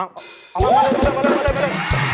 เอาเอามาเลยมาเลยมาเลยมาเลย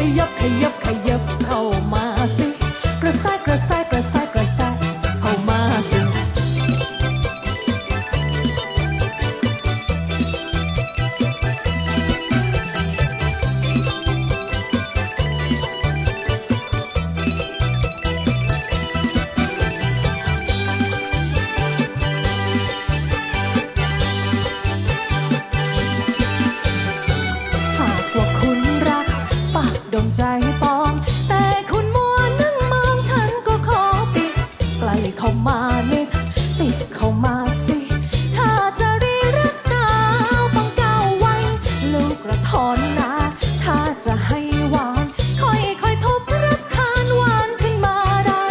ขยับขยับขยับขยับเข้ามาสิ ใจปอง แต่คุณมัวนั่งมองฉันก็ขอติดใกล้เข้ามานิดติดเข้ามาสิ ถ้าจะรีรักสาวต้องก้าวไว้ ลูกกระทอนนาถ้าจะให้หวาน ค่อยๆทบรักทานหวานขึ้นมาได้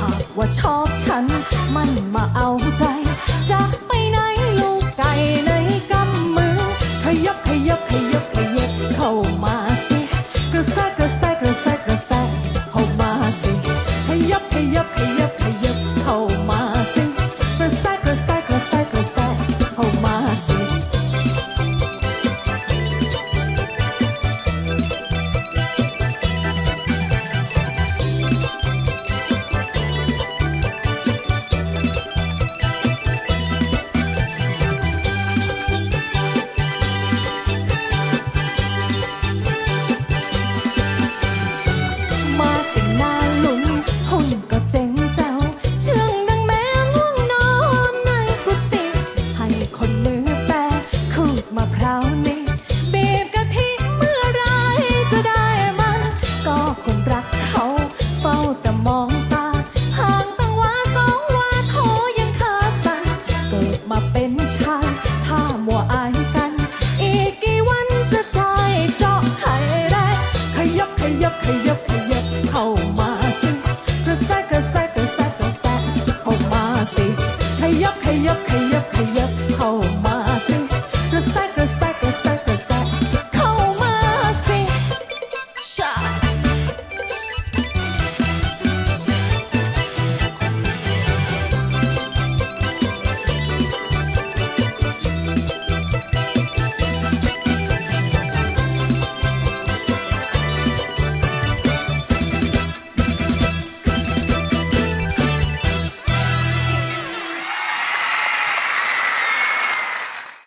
หากว่าชอบฉันมันมาเอาใจ Oh.